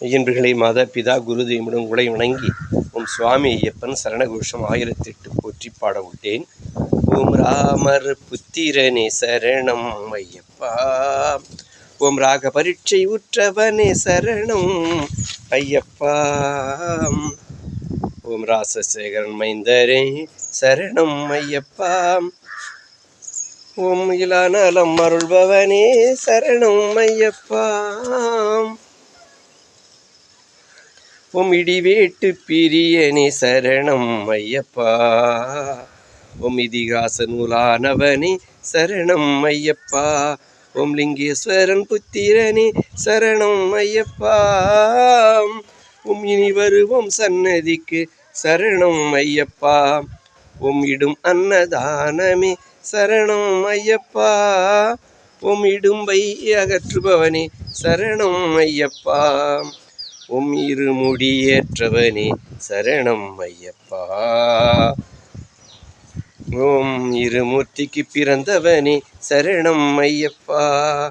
மெய்யன்பர்களே மாதா பிதா குரு தெய்வமுடன் உங்களை வணங்கி உம் சுவாமி ஐயப்பன் சரணகோஷம் ஆயிரத்தி எட்டு போற்றி பாடவுட்டேன். ஓம் ராமர் புத்திரனே சரணம் ஐயப்பா. ஓம் ராக பரீட்சை உற்றவனே சரணம் ஐயப்பா. ஓம் ராசசேகரன் மைந்தரே சரணம் ஐயப்பா. ஓம் இலானலம் அருள்பவனே சரணம் ஐயப்பா. உம் இடிவேட்டு பிரியனே சரணம் ஐயப்பா. உம் இதிகாச நூலானவனே சரணம் ஐயப்பா. ஓம் லிங்கேஸ்வரன் புத்திரனே சரணம் ஐயப்பா. உம் இனி வருவோம் சன்னதிக்கு சரணம் ஐயப்பா. உம் இடும் அன்னதானமே சரணம் ஐயப்பா. உம் இடும்பை அகற்றுபவனே சரணம் ஐயப்பா. உம் இருமுடியேற்றவனே சரணம் ஐயப்பா. ஓம் இருமூர்த்திக்கு பிறந்தவனே சரணம் ஐயப்பா.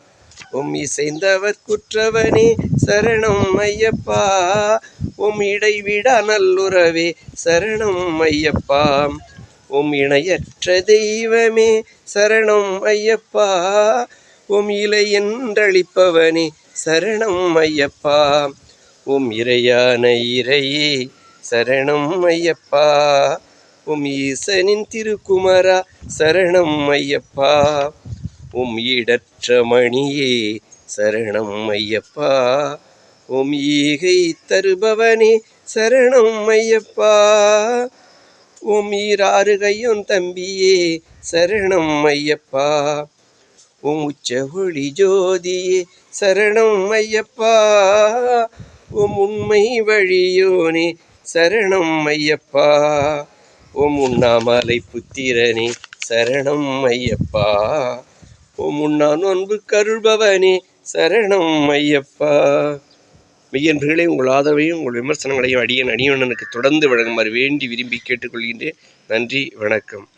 உம் இசைந்தவர் குற்றவனே சரணம் ஐயப்பா. உம் இடைவிடா நல்லுறவே சரணம் ஐயப்பா. உம் இணையற்ற தெய்வமே சரணம் ஐயப்பா. உம் இலை என்றளிப்பவனே சரணம் ஐயப்பா. உம் இறையான இறையே சரணம் ஐயப்பா. உம் ஈசனின் திருக்குமரா சரணம் ஐயப்பா. உம் ஈடற்ற மணியே சரணம் ஐயப்பா. உம் ஈகை தருபவனே சரணம் ஐயப்பா. உம் ஈராறு கையும் தம்பியே சரணம் ஐயப்பா. உம் உச்ச ஒளி ஜோதியே சரணம் ஐயப்பா. உம் உண்மை வழியோனே சரணம் ஐயப்பா. உம் உண்ணாமலை புத்திரனே சரணம் ஐயப்பா. உம் உண்ணா நோன்பு கருள்பவனே சரணம் ஐயப்பா. மெய்யன்பர்களே உங்கள் ஆதரவையும் உங்கள் விமர்சனங்களையும் அடியன் அணியனனுக்கு தொடர்ந்து வழங்குமாறு வேண்டி விரும்பி கேட்டுக்கொள்கின்றேன். நன்றி வணக்கம்.